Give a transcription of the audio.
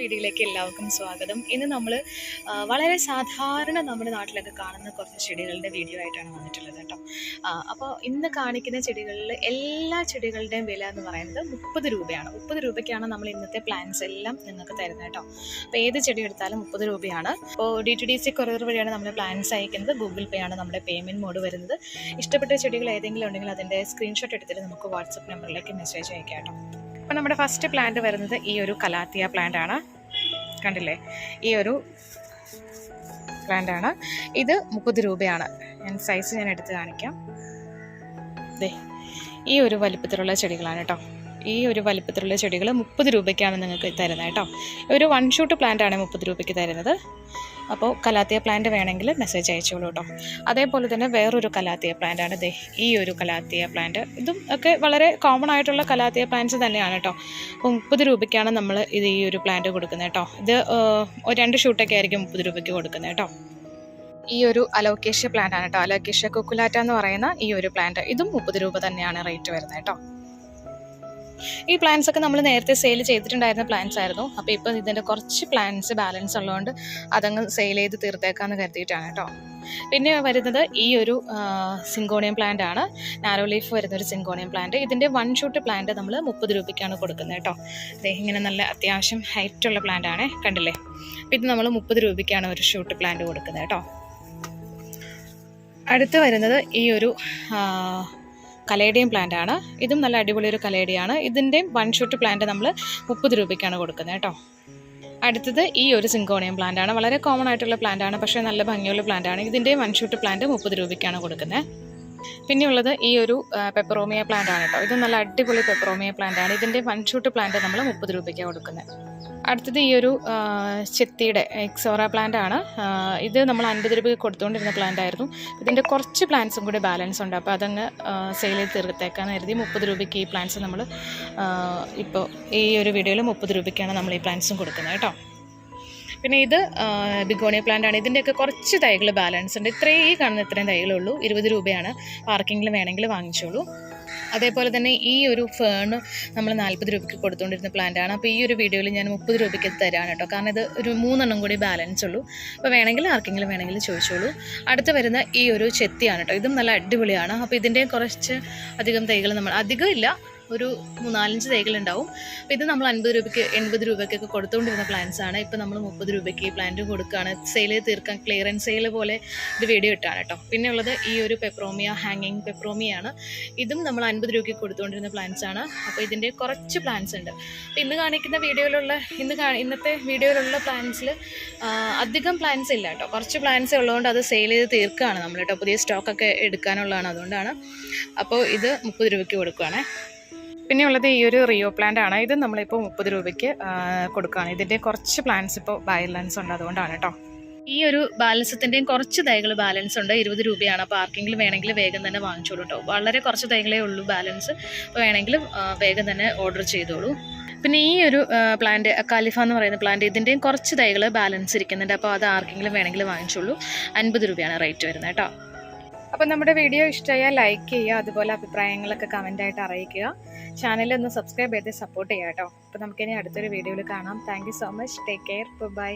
വീഡിയോയിലേക്ക് എല്ലാവർക്കും സ്വാഗതം. ഇന്ന് നമ്മൾ വളരെ സാധാരണ നമ്മുടെ നാട്ടിലൊക്കെ കാണുന്ന കുറച്ച് ചെടികളുടെ വീഡിയോ ആയിട്ടാണ് വന്നിട്ടുള്ളത് കേട്ടോ. അപ്പോൾ ഇന്ന് കാണിക്കുന്ന ചെടികളിൽ എല്ലാ ചെടികളുടെയും വില എന്ന് പറയുന്നത് മുപ്പത് രൂപയാണ്. മുപ്പത് രൂപയ്ക്കാണ് നമ്മൾ ഇന്നത്തെ പ്ലാൻസ് എല്ലാം നിങ്ങൾക്ക് തരുന്നത് കേട്ടോ. അപ്പോൾ ഏത് ചെടി എടുത്താലും മുപ്പത് രൂപയാണ്. അപ്പോൾ D T D C courier വഴിയാണ് നമ്മൾ പ്ലാൻസ് അയക്കുന്നത്. ഗൂഗിൾ പേ ആണ് നമ്മുടെ പേയ്മെന്റ് മോഡ് വരുന്നത്. ഇഷ്ടപ്പെട്ട ചെടികൾ ഏതെങ്കിലും ഉണ്ടെങ്കിൽ അതിന്റെ സ്ക്രീൻഷോട്ട് എടുത്തിട്ട് നമുക്ക് വാട്സപ്പ് നമ്പറിലേക്ക് മെസ്സേജ് അയക്കാം കേട്ടോ. അപ്പോൾ നമ്മുടെ ഫസ്റ്റ് പ്ലാന്റ് വരുന്നത് ഈ ഒരു കലാത്തിയ പ്ലാന്റ് ആണ്. കണ്ടില്ലേ? ഈ ഒരു പ്ലാന്റ് ആണ്. ഇത് മുപ്പത് രൂപയാണ്. ഞാൻ സൈസ് ഞാൻ എടുത്ത് കാണിക്കാം. ദേ ഈ ഒരു വലിപ്പത്തിലുള്ള ചെടികളാണ് കേട്ടോ. ഈ ഒരു വലിപ്പത്തിലുള്ള ചെടികൾ മുപ്പത് രൂപയ്ക്കാണ് നിങ്ങൾക്ക് തരുന്നത് കേട്ടോ. ഒരു വൺ ഷൂട്ട് പ്ലാന്റ് ആണ് മുപ്പത് രൂപയ്ക്ക് തരുന്നത്. അപ്പോൾ കലാത്തിയ പ്ലാന്റ് വേണമെങ്കിൽ മെസ്സേജ് അയച്ചോളൂ കേട്ടോ അതേപോലെ തന്നെ വേറൊരു കലാത്തിയ പ്ലാന്റ് ആണ് ദേ ഈ ഒരു കലാത്തിയ പ്ലാന്റ് ഇതും ഒക്കെ വളരെ കോമൺ ആയിട്ടുള്ള കലാത്തിയ പ്ലാന്റ്സ് തന്നെയാണ് കേട്ടോ മുപ്പത് രൂപയ്ക്കാണ് നമ്മൾ ഇത് ഈ ഒരു പ്ലാന്റ് കൊടുക്കുന്നത് കേട്ടോ ഇത് രണ്ട് ഷൂട്ടൊക്കെ ആയിരിക്കും മുപ്പത് രൂപയ്ക്ക് കൊടുക്കുന്നത് കേട്ടോ ഈ ഒരു അലോക്കേഷ്യ പ്ലാന്റ് ആണ് കേട്ടോ അലോക്കേഷ്യ കൊക്കുലാറ്റ എന്ന് പറയുന്ന ഈ ഒരു പ്ലാന്റ് ഇതും മുപ്പത് രൂപ തന്നെയാണ് റേറ്റ് വരുന്നത് കേട്ടോ ഈ പ്ലാൻസ് ഒക്കെ നമ്മൾ നേരത്തെ സെയിൽ ചെയ്തിട്ടുണ്ടായിരുന്ന പ്ലാൻസ് ആയിരുന്നു. അപ്പോൾ ഇപ്പം ഇതിന്റെ കുറച്ച് പ്ലാൻസ് ബാലൻസ് ഉള്ളതുകൊണ്ട് അതങ്ങ് സെയിൽ ചെയ്ത് തീർത്തേക്കാന്ന് കരുതിയിട്ടാണ് കേട്ടോ പിന്നെ വരുന്നത് ഈ ഒരു സിങ്കോണിയം പ്ലാന്റ് ആണ്. നാരോ ലീഫ് വരുന്ന ഒരു സിങ്കോണിയം പ്ലാന്റ് ഇതിന്റെ വൺ ഷൂട്ട് പ്ലാന്റ് നമ്മൾ മുപ്പത് രൂപയ്ക്കാണ് കൊടുക്കുന്നത് കേട്ടോ അദ്ദേഹം ഇങ്ങനെ നല്ല അത്യാവശ്യം ഹൈറ്റുള്ള പ്ലാന്റ് ആണ് കണ്ടില്ലേ? ഇത് നമ്മൾ മുപ്പത് രൂപയ്ക്കാണ് ഒരു ഷൂട്ട് പ്ലാന്റ് കൊടുക്കുന്നത് കേട്ടോ അടുത്ത് വരുന്നത് ഈ ഒരു കലേഡിയം പ്ലാന്റ് ആണ്. ഇതും നല്ല അടിപൊളി ഒരു കലേഡിയാണ്. ഇതിന്റെയും വൺ ഷൂട്ട് പ്ലാന്റ് നമ്മൾ മുപ്പത് രൂപയ്ക്കാണ് കൊടുക്കുന്നത് കേട്ടോ. അടുത്തത് ഈ ഒരു സിങ്കോണിയം പ്ലാന്റ് ആണ്. വളരെ കോമൺ ആയിട്ടുള്ള പ്ലാന്റ് ആണ് പക്ഷേ നല്ല ഭംഗിയുള്ള പ്ലാന്റ് ആണ്. ഇതിന്റെയും വൺ ഷൂട്ട് പ്ലാന്റ് മുപ്പത് രൂപയ്ക്കാണ് കൊടുക്കുന്നത്. പിന്നെയുള്ളത് ഈ ഒരു പെപ്പറോമിയ പ്ലാന്റ് ആണ് കേട്ടോ. ഇത് നല്ല അടിപൊളി പെപ്പറോമിയ പ്ലാന്റ് ആണ്. ഇതിന്റെ വൺ ഷൂട്ട് പ്ലാന്റ് നമ്മൾ മുപ്പത് രൂപയ്ക്കാണ് കൊടുക്കുന്നത് അടുത്തത് ഈ ഒരു ചെത്തിയുടെ എക്സോറ പ്ലാന്റ് ആണ്. ഇത് നമ്മൾ അൻപത് രൂപയ്ക്ക് കൊടുത്തുകൊണ്ടിരുന്ന പ്ലാന്റ് ആയിരുന്നു. ഇതിന്റെ കുറച്ച് പ്ലാന്റ്സും കൂടി ബാലൻസ് ഉണ്ട്. അപ്പോൾ അതങ്ങ് സെയിൽ ചെയ്ത് തീർത്തേക്കാന്ന് കരുതി മുപ്പത് രൂപയ്ക്ക് ഈ പ്ലാന്റ്സ് നമ്മൾ ഇപ്പോൾ ഈ ഒരു വീഡിയോയിൽ മുപ്പത് രൂപയ്ക്കാണ് നമ്മൾ ഈ പ്ലാന്റ്സും കൊടുക്കുന്നത് കേട്ടോ. പിന്നെ ഇത് ബിഗോണിയ പ്ലാന്റ് ആണ്. ഇതിന്റെയൊക്കെ കുറച്ച് തൈകൾ ബാലൻസ് ഉണ്ട്. ഇത്രയും ഈ കാണുന്ന ഇത്രയും തൈകളേ ഉള്ളൂ ഇരുപത് രൂപയാണ്. പാർക്കിങ്ങിൽ വേണമെങ്കിൽ വാങ്ങിച്ചോളൂ. അതേപോലെ തന്നെ ഈ ഒരു ഫേൺ നമ്മൾ നാൽപ്പത് രൂപയ്ക്ക് കൊടുത്തുകൊണ്ടിരുന്ന പ്ലാന്റ് ആണ്. അപ്പോൾ ഈ ഒരു വീഡിയോയിൽ ഞാൻ മുപ്പത് രൂപയ്ക്ക് തരാണ് കേട്ടോ. കാരണം ഇത് ഒരു മൂന്നെണ്ണം കൂടി ബാലൻസ് ഉള്ളൂ. അപ്പോൾ വേണമെങ്കിൽ ആർക്കെങ്കിലും വേണമെങ്കിൽ ചോദിച്ചോളൂ. അടുത്ത് വരുന്ന ഈ ഒരു ചെത്തിയാണ് കേട്ടോ. ഇതും നല്ല അടിപൊളിയാണ്. അപ്പോൾ ഇതിന്റെ കുറച്ച് അധികം തൈകൾ നമ്മൾ അധികം ഇല്ല. ഒരു മൂന്നാലഞ്ച് തൈകളുണ്ടാവും അപ്പോൾ ഇത് നമ്മൾ അൻപത് രൂപയ്ക്ക് എൺപത് രൂപയ്ക്കൊക്കെ കൊടുത്തുകൊണ്ടിരുന്ന പ്ലാന്റ്സ് ആണ്. ഇപ്പോൾ നമ്മൾ മുപ്പത് രൂപയ്ക്ക് ഈ പ്ലാന്റും കൊടുക്കുകയാണ് സെയിൽ തീർക്കാൻ ക്ലിയറൻസ് സെയിൽ പോലെ ഇത് വീഡിയോ ഇട്ടാണ് കേട്ടോ പിന്നെ ഉള്ളത് ഈ ഒരു പെപ്രോമിയ ഹാങ്ങിങ് പെപ്രോമിയാണ് ഇതും നമ്മൾ അൻപത് രൂപയ്ക്ക് കൊടുത്തുകൊണ്ടിരുന്ന പ്ലാന്റ്സ് ആണ്. അപ്പോൾ ഇതിന്റെ കുറച്ച് പ്ലാന്റ്സ് ഉണ്ട്. അപ്പോൾ ഇന്ന് കാണിക്കുന്ന വീഡിയോയിലുള്ള ഇന്ന് ഇന്നത്തെ വീഡിയോയിലുള്ള പ്ലാന്റ്സിൽ അധികം പ്ലാന്റ്സ് ഇല്ല കേട്ടോ കുറച്ച് പ്ലാന്റ്സ് ഉള്ളതുകൊണ്ട് അത് സെയിൽ ചെയ്ത് തീർക്കുകയാണ് നമ്മൾ കേട്ടോ പുതിയ സ്റ്റോക്കൊക്കെ എടുക്കാനുള്ളതാണ് അതുകൊണ്ടാണ്. അപ്പോൾ ഇത് മുപ്പത് രൂപയ്ക്ക് കൊടുക്കുകയാണേ പിന്നെ ഉള്ളത് ഈ ഒരു റിയോ പ്ലാന്റ് ആണ്. ഇത് നമ്മളിപ്പോൾ മുപ്പത് രൂപയ്ക്ക് കൊടുക്കുകയാണ്. ഇതിന്റെ കുറച്ച് പ്ലാന്റ്സ് ഇപ്പോൾ ബാലൻസ് ഉണ്ട് അതുകൊണ്ടാണ് കേട്ടോ ഈ ഒരു ബാലൻസത്തിന്റെയും കുറച്ച് തൈകൾ ബാലൻസ് ഉണ്ട്. ഇരുപത് രൂപയാണ്. അപ്പോൾ ആർക്കെങ്കിലും വേണമെങ്കിൽ വേഗം തന്നെ വാങ്ങിച്ചോളൂ കേട്ടോ വളരെ കുറച്ച് തൈകളേ ഉള്ളൂ ബാലൻസ് അപ്പോൾ വേണമെങ്കിൽ വേഗം തന്നെ ഓർഡർ ചെയ്തോളൂ. പിന്നെ ഈ ഒരു പ്ലാന്റ് കാലിഫ എന്ന് പറയുന്ന പ്ലാന്റ് ഇതിന്റെയും കുറച്ച് തൈകൾ ബാലൻസ് ഇരിക്കുന്നുണ്ട്. അപ്പോൾ അത് ആർക്കെങ്കിലും വേണമെങ്കിൽ വാങ്ങിച്ചോളൂ. അൻപത് രൂപയാണ് റേറ്റ് വരുന്നത് കേട്ടോ അപ്പോൾ നമ്മുടെ വീഡിയോ ഇഷ്ടമായാൽ ലൈക്ക് ചെയ്യുക അതുപോലെ അഭിപ്രായങ്ങളൊക്കെ കമന്റായിട്ട് അറിയിക്കുക. ചാനൽ ഒന്ന് സബ്സ്ക്രൈബ് ചെയ്ത് സപ്പോർട്ട് ചെയ്യുക കേട്ടോ. അപ്പോൾ നമുക്കിനി അടുത്തൊരു വീഡിയോയിൽ കാണാം. Thank so much take care bye